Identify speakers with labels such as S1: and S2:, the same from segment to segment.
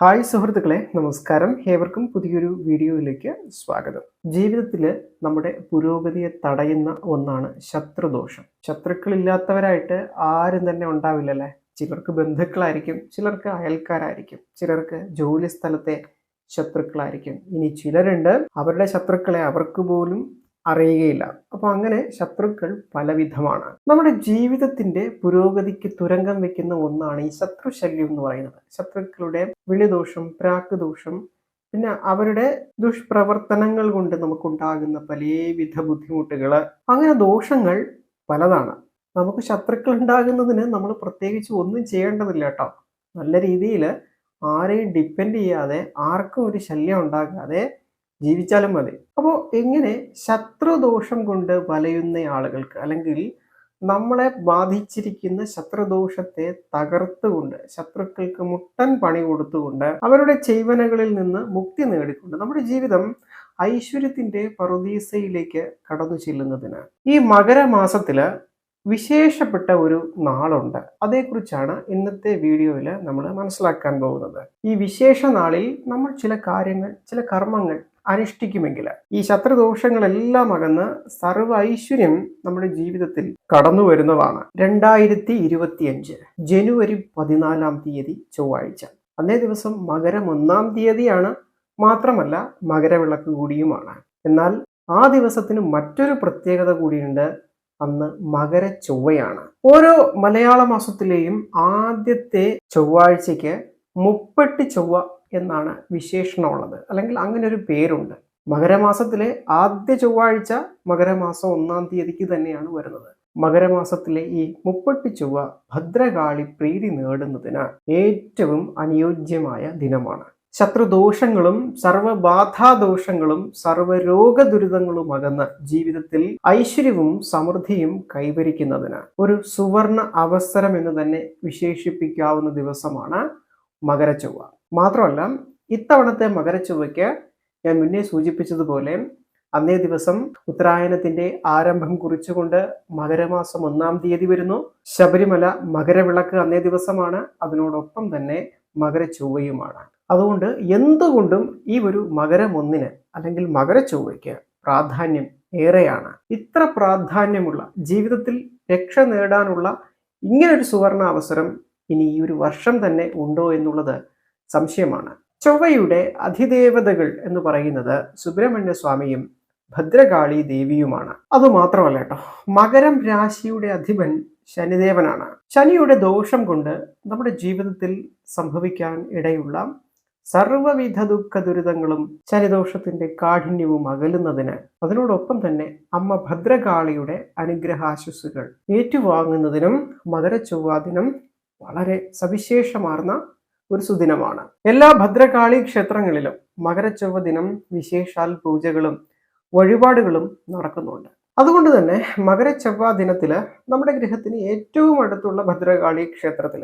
S1: Hi സുഹൃത്തുക്കളെ നമസ്കാരം. ഏവർക്കും പുതിയൊരു വീഡിയോയിലേക്ക് സ്വാഗതം. ജീവിതത്തിൽ നമ്മുടെ പുരോഗതിയെ തടയുന്ന ഒന്നാണ് ശത്രുദോഷം. ശത്രുക്കളില്ലാത്തവരായിട്ട് ആരും തന്നെ ഉണ്ടാവില്ലല്ലേ? ചിലർക്ക് ബന്ധുക്കളായിരിക്കും ചിലർക്ക് അയൽക്കാരായിരിക്കും ചിലർക്ക് ജോലി സ്ഥലത്തെ ശത്രുക്കളായിരിക്കും. ഇനി ചിലരുണ്ട് അവരുടെ ശത്രുക്കളെ അവർക്ക് പോലും അറിയുകയില്ല. അപ്പോൾ അങ്ങനെ ശത്രുക്കൾ പലവിധമാണ്. നമ്മുടെ ജീവിതത്തിന്റെ പുരോഗതിക്ക് തുരങ്കം വെക്കുന്ന ഒന്നാണ് ഈ ശത്രുശല്യം എന്ന് പറയുന്നത്. ശത്രുക്കളുടെ വിളിദോഷം പ്രാക്കുദോഷം പിന്നെ അവരുടെ ദുഷ്പ്രവർത്തനങ്ങൾ കൊണ്ട് നമുക്കുണ്ടാകുന്ന പലവിധ ബുദ്ധിമുട്ടുകൾ. അങ്ങനെ ദോഷങ്ങൾ പലതാണ്. നമുക്ക് ശത്രുക്കൾ ഉണ്ടാകുന്നതിന് നമ്മൾ പ്രത്യേകിച്ച് ഒന്നും ചെയ്യേണ്ടതില്ല കേട്ടോ. നല്ല രീതിയിൽ ആരെയും ഡിപ്പെൻഡ് ചെയ്യാതെ ആർക്കും ഒരു ശല്യം ഉണ്ടാകാതെ ജീവിച്ചാലും മതി. അപ്പോൾ എങ്ങനെ ശത്രുദോഷം കൊണ്ട് വലയുന്ന ആളുകൾക്ക് അല്ലെങ്കിൽ നമ്മളെ ബാധിച്ചിരിക്കുന്ന ശത്രുദോഷത്തെ തകർത്തുകൊണ്ട് ശത്രുക്കൾക്ക് മുട്ടൻ പണി കൊടുത്തുകൊണ്ട് അവരുടെ ചെയ്വനകളിൽ നിന്ന് മുക്തി നേടിക്കൊണ്ട് നമ്മുടെ ജീവിതം ഐശ്വര്യത്തിന്റെ പറുദീസയിലേക്ക് കടന്നു ചെല്ലുന്നതിന് ഈ മകരമാസത്തിൽ വിശേഷപ്പെട്ട ഒരു നാളുണ്ട്. അതേക്കുറിച്ചാണ് ഇന്നത്തെ വീഡിയോയിൽ നമ്മൾ മനസ്സിലാക്കാൻ പോകുന്നത്. ഈ വിശേഷ നാളിൽ നമ്മൾ ചില കാര്യങ്ങൾ ചില കർമ്മങ്ങൾ അനുഷ്ഠിക്കുമെങ്കിൽ ഈ ശത്രുദോഷങ്ങളെല്ലാം അകന്ന് സർവ ഐശ്വര്യം നമ്മുടെ ജീവിതത്തിൽ കടന്നു വരുന്നതാണ്. രണ്ടായിരത്തി ഇരുപത്തിയഞ്ച് ജനുവരി പതിനാലാം തീയതി ചൊവ്വാഴ്ച. അന്നേ ദിവസം മകരം ഒന്നാം തീയതിയാണ്. മാത്രമല്ല മകരവിളക്ക് കൂടിയുമാണ്. എന്നാൽ ആ ദിവസത്തിന് മറ്റൊരു പ്രത്യേകത കൂടിയുണ്ട്. അന്ന് മകര ചൊവ്വയാണ്. ഓരോ മലയാള മാസത്തിലെയും ആദ്യത്തെ ചൊവ്വാഴ്ചയ്ക്ക് മുപ്പെട്ടി ചൊവ്വ എന്നാണ് വിശേഷണമുള്ളത്. അല്ലെങ്കിൽ അങ്ങനെ ഒരു പേരുണ്ട്. മകരമാസത്തിലെ ആദ്യ ചൊവ്വാഴ്ച മകരമാസം ഒന്നാം തീയതിക്ക് തന്നെയാണ് വരുന്നത്. മകരമാസത്തിലെ ഈ മുപ്പട്ടി ചൊവ്വ ഭദ്രകാളി പ്രീതി നേടുന്നതിന് ഏറ്റവും അനുയോജ്യമായ ദിനമാണ്. ശത്രുദോഷങ്ങളും സർവബാധാദോഷങ്ങളും സർവരോഗദുരിതങ്ങളും അകന്ന് ജീവിതത്തിൽ ഐശ്വര്യവും സമൃദ്ധിയും കൈവരിക്കുന്നതിന് ഒരു സുവർണ അവസരം എന്ന് തന്നെ വിശേഷിപ്പിക്കാവുന്ന ദിവസമാണ് മകരച്ചൊവ്വ മാത്രമല്ല ഇത്തവണത്തെ മകരച്ചൊവ്വയ്ക്ക് ഞാൻ മുന്നേ സൂചിപ്പിച്ചതുപോലെ അന്നേ ദിവസം ഉത്തരായനത്തിന്റെ ആരംഭം കുറിച്ചുകൊണ്ട് മകരമാസം ഒന്നാം തീയതി വരുന്നു. ശബരിമല മകരവിളക്ക് അന്നേ ദിവസമാണ്. അതിനോടൊപ്പം തന്നെ മകരച്ചൊവ്വയുമാണ്. അതുകൊണ്ട് എന്തുകൊണ്ടും ഈ ഒരു മകരം ഒന്നിന് അല്ലെങ്കിൽ മകരച്ചൊവ്വയ്ക്ക് പ്രാധാന്യം ഏറെയാണ്. ഇത്ര പ്രാധാന്യമുള്ള ജീവിതത്തിൽ രക്ഷ നേടാനുള്ള ഇങ്ങനൊരു സുവർണ അവസരം ഇനി ഈ ഒരു വർഷം തന്നെ ഉണ്ടോ എന്നുള്ളത് സംശയമാണ്. ചൊവ്വയുടെ അധിദേവതകൾ എന്ന് പറയുന്നത് സുബ്രഹ്മണ്യ സ്വാമിയും ഭദ്രകാളി ദേവിയുമാണ്. അതുമാത്രമല്ല കേട്ടോ മകരം രാശിയുടെ അധിപൻ ശനിദേവനാണ്. ശനിയുടെ ദോഷം കൊണ്ട് നമ്മുടെ ജീവിതത്തിൽ സംഭവിക്കാൻ ഇടയുള്ള സർവവിധ ദുഃഖ ദുരിതങ്ങളും ശനിദോഷത്തിന്റെ കാഠിന്യവും അകലുന്നതിന് അതിനോടൊപ്പം തന്നെ അമ്മ ഭദ്രകാളിയുടെ അനുഗ്രഹാശസ്സുകൾ ഏറ്റുവാങ്ങുന്നതിനും മകരച്ചൊവ്വാദിനം വളരെ സവിശേഷമാർന്ന ഒരു സുദിനമാണ്. എല്ലാ ഭദ്രകാളി ക്ഷേത്രങ്ങളിലും മകരച്ചൊവ്വ ദിനം വിശേഷാൽ പൂജകളും വഴിപാടുകളും നടക്കുന്നുണ്ട്. അതുകൊണ്ട് തന്നെ മകരച്ചൊവ്വ ദിനത്തിൽ നമ്മുടെ ഗൃഹത്തിന് ഏറ്റവും അടുത്തുള്ള ഭദ്രകാളി ക്ഷേത്രത്തിൽ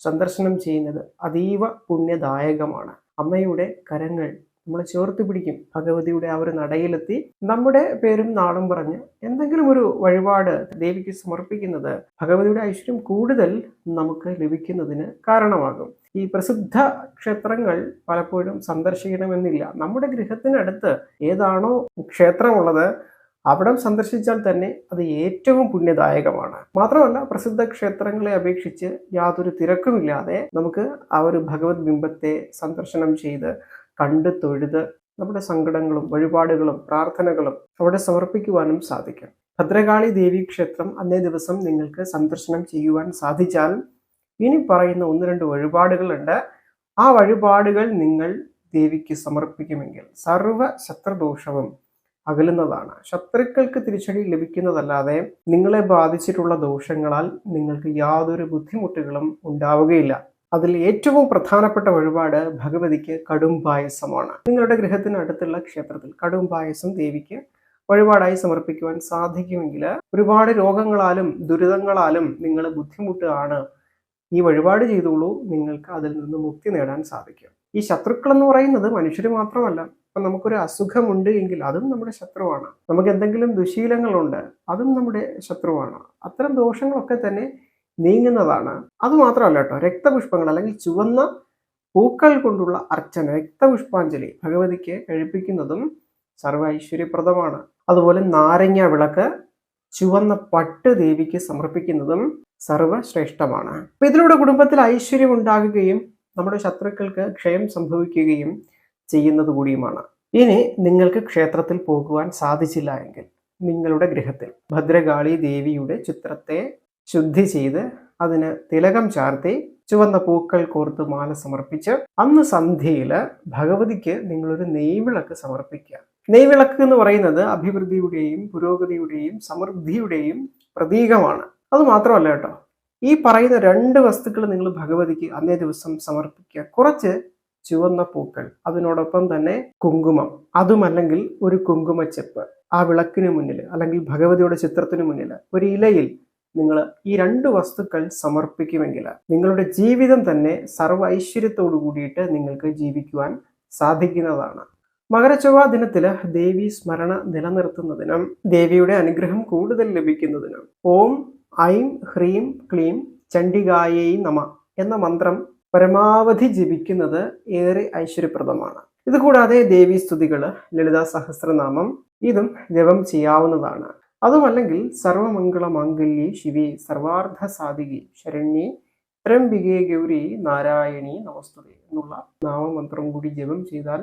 S1: സന്ദർശനം ചെയ്യുന്നത് അതീവ പുണ്യദായകമാണ്. അമ്മയുടെ കരങ്ങൾ നമ്മൾ ചേർത്ത് പിടിക്കും ഭഗവതിയുടെ ആ ഒരു നടയിലെത്തി. നമ്മുടെ പേരും നാളും പറഞ്ഞ് എന്തെങ്കിലും ഒരു വഴിപാട് ദേവിക്ക് സമർപ്പിക്കുന്നത് ഭഗവതിയുടെ ഐശ്വര്യം കൂടുതൽ നമുക്ക് ലഭിക്കുന്നതിന് കാരണമാകും. ഈ പ്രസിദ്ധ ക്ഷേത്രങ്ങൾ പലപ്പോഴും സന്ദർശിക്കണമെന്നില്ല. നമ്മുടെ ഗൃഹത്തിനടുത്ത് ഏതാണോ ക്ഷേത്രമുള്ളത് അവിടം സന്ദർശിച്ചാൽ തന്നെ അത് ഏറ്റവും പുണ്യദായകമാണ്. മാത്രമല്ല പ്രസിദ്ധ ക്ഷേത്രങ്ങളെ അപേക്ഷിച്ച് യാതൊരു തിരക്കുമില്ലാതെ നമുക്ക് ആ ഒരു ഭഗവത് ബിംബത്തെ സന്ദർശനം ചെയ്ത് കണ്ട് തൊഴുത് നമ്മുടെ സങ്കടങ്ങളും വഴിപാടുകളും പ്രാർത്ഥനകളും അവിടെ സമർപ്പിക്കുവാനും സാധിക്കും. ഭദ്രകാളി ദേവി ക്ഷേത്രം അന്നേ ദിവസം നിങ്ങൾക്ക് സന്ദർശനം ചെയ്യുവാൻ സാധിച്ചാൽ ഇനി പറയുന്ന ഒന്ന് രണ്ട് വഴിപാടുകളുണ്ട് ആ വഴിപാടുകൾ നിങ്ങൾ ദേവിക്ക് സമർപ്പിക്കുമെങ്കിൽ സർവ ശത്രുദോഷവും അകലുന്നതാണ്. ശത്രുക്കൾക്ക് തിരിച്ചടി ലഭിക്കുന്നതല്ലാതെ നിങ്ങളെ ബാധിച്ചിട്ടുള്ള ദോഷങ്ങളാൽ നിങ്ങൾക്ക് യാതൊരു ബുദ്ധിമുട്ടുകളും ഉണ്ടാവുകയില്ല. അതിൽ ഏറ്റവും പ്രധാനപ്പെട്ട വഴിപാട് ഭഗവതിക്ക് കടും പായസമാണ്. നിങ്ങളുടെ ഗൃഹത്തിനടുത്തുള്ള ക്ഷേത്രത്തിൽ കടും പായസം ദേവിക്ക് വഴിപാടായി സമർപ്പിക്കുവാൻ സാധിക്കുമെങ്കിൽ ഒരുപാട് രോഗങ്ങളാലും ദുരിതങ്ങളാലും നിങ്ങൾ ബുദ്ധിമുട്ടാണ് ഈ വഴിപാട് ചെയ്തോളൂ. നിങ്ങൾക്ക് അതിൽ നിന്ന് മുക്തി നേടാൻ സാധിക്കും. ഈ ശത്രുക്കൾ എന്ന് പറയുന്നത് മനുഷ്യർ മാത്രമല്ല. ഇപ്പം നമുക്കൊരു അസുഖമുണ്ട് എങ്കിൽ അതും നമ്മുടെ ശത്രുവാണ്. നമുക്ക് എന്തെങ്കിലും ദുശീലങ്ങളുണ്ട് അതും നമ്മുടെ ശത്രുവാണ്. അത്തരം ദോഷങ്ങളൊക്കെ തന്നെ നീങ്ങുന്നതാണ്. അത് മാത്രമല്ല കേട്ടോ രക്തപുഷ്പങ്ങൾ അല്ലെങ്കിൽ ചുവന്ന പൂക്കൾ കൊണ്ടുള്ള അർച്ചന രക്തപുഷ്പാഞ്ജലി ഭഗവതിക്ക് കഴിപ്പിക്കുന്നതും സർവൈശ്വര്യപ്രദമാണ് അതുപോലെ നാരങ്ങ വിളക്ക് ചുവന്ന പട്ട് ദേവിക്ക് സമർപ്പിക്കുന്നതും സർവശ്രേഷ്ഠമാണ് അപ്പൊ ഇതിലൂടെ കുടുംബത്തിൽ ഐശ്വര്യം ഉണ്ടാകുകയും നമ്മുടെ ശത്രുക്കൾക്ക് ക്ഷയം സംഭവിക്കുകയും ചെയ്യുന്നത് കൂടിയുമാണ്. ഇനി നിങ്ങൾക്ക് ക്ഷേത്രത്തിൽ പോകുവാൻ സാധിച്ചില്ല എങ്കിൽ നിങ്ങളുടെ ഗൃഹത്തിൽ ഭദ്രകാളി ദേവിയുടെ ചിത്രത്തെ ശുദ്ധി ചെയ്ത് അതിന് തിലകം ചാർത്തി ചുവന്ന പൂക്കൾ കോർത്ത് മാല സമർപ്പിച്ച് അന്ന് സന്ധ്യയിൽ ഭഗവതിക്ക് നിങ്ങളൊരു നെയ്വിളക്ക് സമർപ്പിക്കുക. നെയ്വിളക്ക് എന്ന് പറയുന്നത് അഭിവൃദ്ധിയുടെയും പുരോഗതിയുടെയും സമൃദ്ധിയുടെയും പ്രതീകമാണ്. അത് മാത്രമല്ല കേട്ടോ. ഈ പറയുന്ന രണ്ട് വസ്തുക്കൾ നിങ്ങൾ ഭഗവതിക്ക് അന്നേ ദിവസം സമർപ്പിക്കുക. കുറച്ച് ചുവന്ന പൂക്കൾ അതിനോടൊപ്പം തന്നെ കുങ്കുമം അതുമല്ലെങ്കിൽ ഒരു കുങ്കുമച്ചെപ്പ്. ആ വിളക്കിന് മുന്നിൽ അല്ലെങ്കിൽ ഭഗവതിയുടെ ചിത്രത്തിന് മുന്നിൽ ഒരു ഇലയിൽ നിങ്ങൾ ഈ രണ്ട് വസ്തുക്കൾ സമർപ്പിക്കുമെങ്കിൽ നിങ്ങളുടെ ജീവിതം തന്നെ സർവ ഐശ്വര്യത്തോടു കൂടിയിട്ട് നിങ്ങൾക്ക് ജീവിക്കുവാൻ സാധിക്കുന്നതാണ്. മകരചൊവ്വ ദിനത്തിൽ ദേവി സ്മരണ നിലനിർത്തുന്നതിനും ദേവിയുടെ അനുഗ്രഹം കൂടുതൽ ലഭിക്കുന്നതിനും ഓം ഐം ഹ്രീം ക്ലീം ചണ്ഡികായൈ നമ എന്ന മന്ത്രം പരമാവധി ജപിക്കുന്നത് ഏറെ ഐശ്വര്യപ്രദമാണ്. ഇതുകൂടാതെ ദേവി സ്തുതികൾ ലളിതാ സഹസ്രനാമം ഇതും ജപം ചെയ്യാവുന്നതാണ്. അതുമല്ലെങ്കിൽ സർവമംഗള മാംഗല്യെ ശിവി സർവാർത്ഥ സാധികി ശരണ്യെ ത്രംബികേ ഗൗരി നാരായണി നമസ്തുതി എന്നുള്ള നാമമന്ത്രം കൂടി ജപം ചെയ്താൽ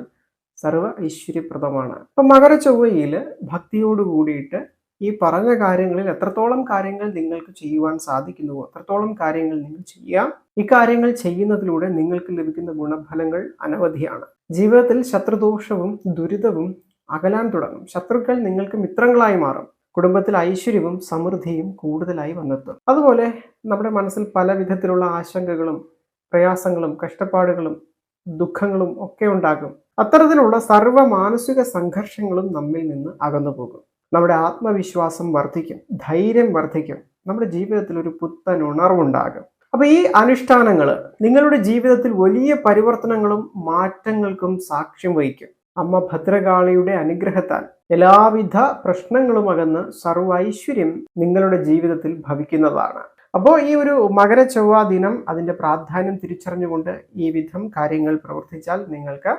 S1: സർവ ഐശ്വര്യപ്രദമാണ്. അപ്പൊ മകര ചൊവ്വയിൽ ഭക്തിയോട് കൂടിയിട്ട് ഈ പറഞ്ഞ കാര്യങ്ങളിൽ എത്രത്തോളം കാര്യങ്ങൾ നിങ്ങൾക്ക് ചെയ്യുവാൻ സാധിക്കുന്നുവോ എത്രത്തോളം കാര്യങ്ങൾ നിങ്ങൾ ചെയ്യാം. ഇക്കാര്യങ്ങൾ ചെയ്യുന്നതിലൂടെ നിങ്ങൾക്ക് ലഭിക്കുന്ന ഗുണഫലങ്ങൾ അനവധിയാണ്. ജീവിതത്തിൽ ശത്രുദോഷവും ദുരിതവും അകലാൻ തുടങ്ങും. ശത്രുക്കൾ നിങ്ങൾക്ക് മിത്രങ്ങളായി മാറും. കുടുംബത്തിൽ ഐശ്വര്യവും സമൃദ്ധിയും കൂടുതലായി വന്നെത്തും. അതുപോലെ നമ്മുടെ മനസ്സിൽ പല വിധത്തിലുള്ള ആശങ്കകളും പ്രയാസങ്ങളും കഷ്ടപ്പാടുകളും ദുഃഖങ്ങളും ഒക്കെ ഉണ്ടാകും. അത്തരത്തിലുള്ള സർവ മാനസിക സംഘർഷങ്ങളും നമ്മിൽ നിന്ന് അകന്നു പോകും. നമ്മുടെ ആത്മവിശ്വാസം വർദ്ധിക്കും ധൈര്യം വർദ്ധിക്കും നമ്മുടെ ജീവിതത്തിൽ ഒരു പുത്തൻ ഉണർവുണ്ടാകും. അപ്പൊ ഈ അനുഷ്ഠാനങ്ങൾ നിങ്ങളുടെ ജീവിതത്തിൽ വലിയ പരിവർത്തനങ്ങളും മാറ്റങ്ങൾക്കും സാക്ഷ്യം വഹിക്കും. അമ്മ ഭദ്രകാളിയുടെ അനുഗ്രഹത്താൽ എല്ലാവിധ പ്രശ്നങ്ങളും അകന്ന് സർവൈശ്വര്യം നിങ്ങളുടെ ജീവിതത്തിൽ ഭവിക്കുന്നതാണ്. അപ്പോൾ ഈ ഒരു മകര ചൊവ്വ ദിനം അതിന്റെ പ്രാധാന്യം തിരിച്ചറിഞ്ഞുകൊണ്ട് ഈ വിധം കാര്യങ്ങൾ പ്രവർത്തിച്ചാൽ നിങ്ങൾക്ക്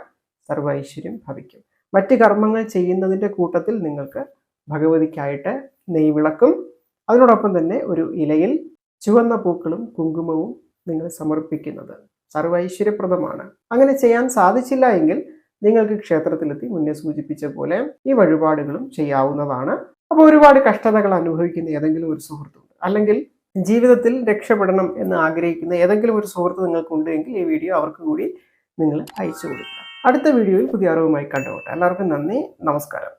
S1: സർവൈശ്വര്യം ഭവിക്കും. മറ്റ് കർമ്മങ്ങൾ ചെയ്യുന്നതിന്റെ കൂട്ടത്തിൽ നിങ്ങൾക്ക് ഭഗവതിക്കായിട്ട് നെയ്വിളക്കും അതിനോടൊപ്പം തന്നെ ഒരു ഇലയിൽ ചുവന്ന പൂക്കളും കുങ്കുമവും നിങ്ങൾ സമർപ്പിക്കുന്നത് സർവൈശ്വര്യപ്രദമാണ്. അങ്ങനെ ചെയ്യാൻ സാധിച്ചില്ല എങ്കിൽ നിങ്ങൾക്ക് ക്ഷേത്രത്തിലെത്തി മുന്നേ സൂചിപ്പിച്ച പോലെ ഈ വഴിപാടുകളും ചെയ്യാവുന്നതാണ്. അപ്പോൾ ഒരുപാട് കഷ്ടതകൾ അനുഭവിക്കുന്ന ഏതെങ്കിലും ഒരു സുഹൃത്തുണ്ട്. അല്ലെങ്കിൽ ജീവിതത്തിൽ രക്ഷപ്പെടണം എന്ന് ആഗ്രഹിക്കുന്ന ഏതെങ്കിലും ഒരു സുഹൃത്ത് നിങ്ങൾക്കുണ്ട് എങ്കിൽ ഈ വീഡിയോ അവർക്ക് കൂടി നിങ്ങൾ അയച്ചു കൊടുക്കുക. അടുത്ത വീഡിയോയിൽ പുതിയ അറിവുമായി കണ്ടുപോട്ടെ എല്ലാവർക്കും നന്ദി. നമസ്കാരം.